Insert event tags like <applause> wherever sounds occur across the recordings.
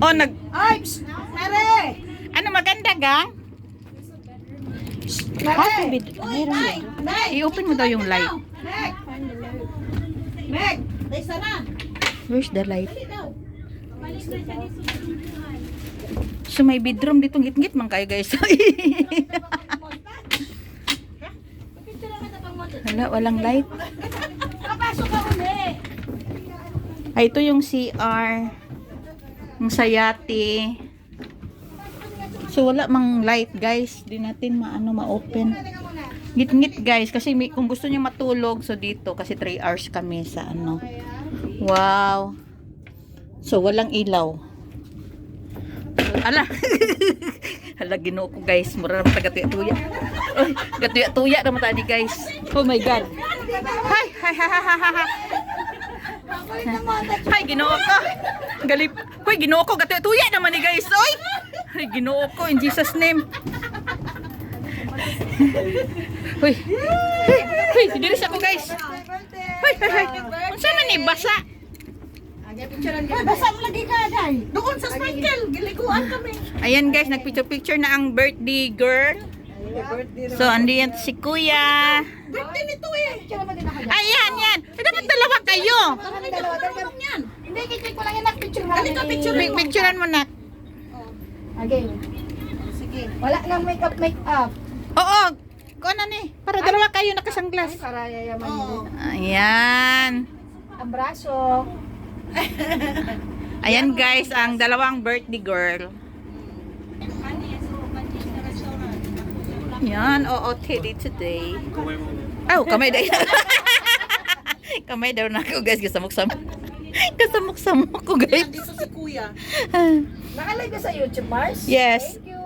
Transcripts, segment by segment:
Oh, nag... Ay, psst, Mare! Ano, maganda gang? Mare! meron Nay! Nay! I-open mo daw yung light. Meg! Meg! Day sana! Where's the light? So may bedroom dito ngit-ngit man kayo guys. <laughs> Wala, walang light. Papasok ka uli! Ay, ito yung CR. Yung sayati. So wala mang light guys. Di natin maano ma-open. Ngit-ngit guys. Kasi may, kung gusto niyo matulog, so dito. Kasi 3 hours kami sa ano. Wow. So walang ilaw. Ala. <laughs> Hala, ginoo ko guys. Mura naman taga tuya. Ay, gatuya tuya naman tadi guys. Oh my god. Hi, hi, hi, hi, hi, hi. Ay, ginoo ko. Galip. Hoy, ginoo ko. Gatuya tuya naman ni guys. Oy. Ay, ginoo ko. In Jesus name. Hoy. Hoy, hoy, didiris ako guys. Hoy, hoy, hoy. Unsa man ni basa? Ay, basa mo lagi ka, Day! Doon sa sprinkle! Giliguan kami! Ayan guys, nagpicture-picture na ang birthday girl. So, andiyan si Kuya. Birthday nito eh! Ayan, yan. Eh, dapat dalawa kayo. Dalawa, dalawa! Hindi, kiklik ko lang yan, picture mo. Dali ka, picture Pi- Picturean mo na. Okay. Sige. Wala nang makeup, makeup. Oo. Kung ano ni, para dalawa kayo nakasanglas. Para yayaman mo. Ayan. Ang braso. <laughs> Ayan guys, ang dalawang birthday girl. Yan, oo, titty today. Oh, kamay daw. <laughs> kamay daw na ako guys, kasamok-samok. <laughs> Kasamok-samok ko guys. Dito si Kuya. <laughs> Nakalive ka sa YouTube, Mars? Yes. Thank you.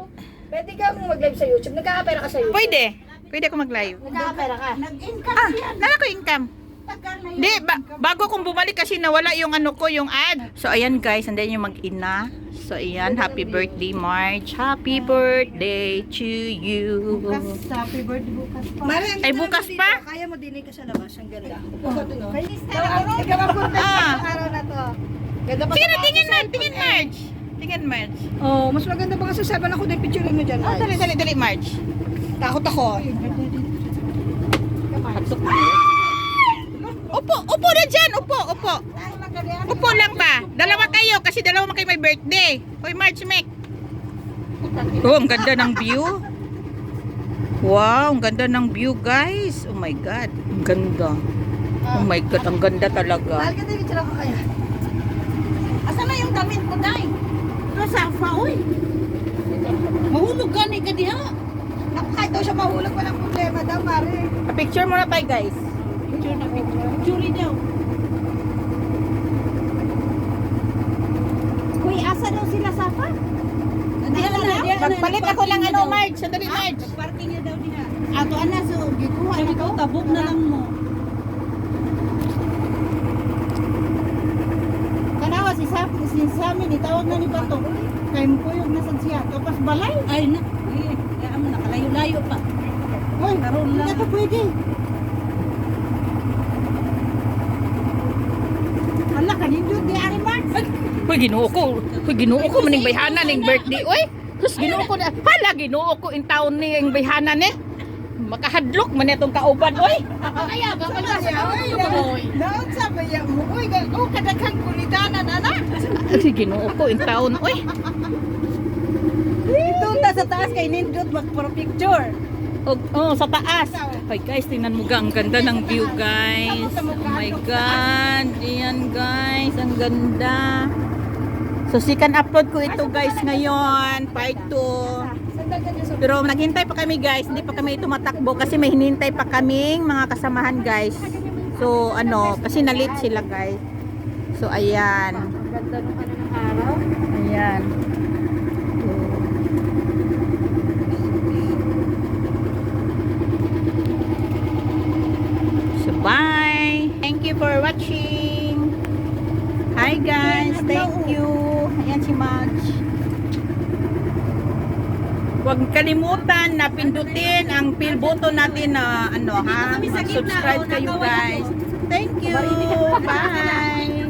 Pwede ka mag-live sa YouTube. Nagkakapera ka sa YouTube? Pwede. Pwede ako mag-live. Nagkakapera ka? Nag-income Ah, nala ko income. Di, ba- bago kong bumalik kasi nawala yung ano ko, yung ad. So, ayan guys, andan yung mag-ina. So, ayan, happy birthday, March. Happy birthday to you. happy birthday bukas pa. Ay, bukas pa? Kaya mo dinig ka sa labas. Ang ganda. Oh. Ah. araw na to. Ganda pa Sige na, sa- tingin na, tingin March. Tingin March. Oh, mas maganda pa kasi sabi ako din picture mo dyan. Oh, dali, dali, dali, March. Takot ako. Hatok mo. Upo, upo na dyan, upo, upo. Upo lang ba? Dalawa kayo, kasi dalawa kayo may birthday. Hoy, March, Mek. Oh, ang ganda ng view. Wow, ang ganda ng view, guys. Oh my God, ang ganda. Oh my God, ang ganda talaga. Mahal ka din picture ako kaya. Asa na yung damit ko, Day? Ito sa afa, uy. Mahulog ka ni ka diha. Naku, kahit daw siya mahulog, walang problema daw, Mare. Picture muna tayo, guys. Picture na picture. Picture daw. Uy, asa daw sila sa afa? Diyan na, na. Magpalit ako ng ano, March. Sandali, March. Parking niya daw diha. Ato ana so gikuha na ko tabog na lang mo. Kanawa si Sam si Sam ni tawag na ni Bato. Kay mo kuyog na sad siya tapos balay. Ay na. Eh, amo nakalayo-layo pa. Hoy, karon lang. Ka pwede. Hala kanindot di ari Mark. Hoy, ginoo ko. Hoy, ginoo ko maning bayhana ning birthday. Oy, sus ginoo ko na. Hala, ginoo ko in taon ni ang bayhana ni. Makahadlok man itong kauban, oy. Kaya ba pala siya? Daon sa baya mo. Uy, oh kadaghang kulitanan ana. Ay, ginoo ko in taon, oy. Ito ta sa taas kay nindot magpro picture. Oh, oh, sa taas. Hoy guys, tingnan mo ga, ang ganda ng view, guys. Oh my God. Ayan, guys. Ang ganda. So, sikan upload ko ito, guys, ngayon. Part 2. Sandal ka dyan sa Pero naghintay pa kami guys, hindi pa kami tumatakbo kasi may hinintay pa kaming mga kasamahan guys. So ano, kasi na-late sila guys. So ayan. ganda. Ayan. So bye. Thank you for watching. Hi guys, thank you. Si Madge. Huwag kalimutan na pindutin ang pill button natin na ano ha. Subscribe kayo guys. Thank you. Bye.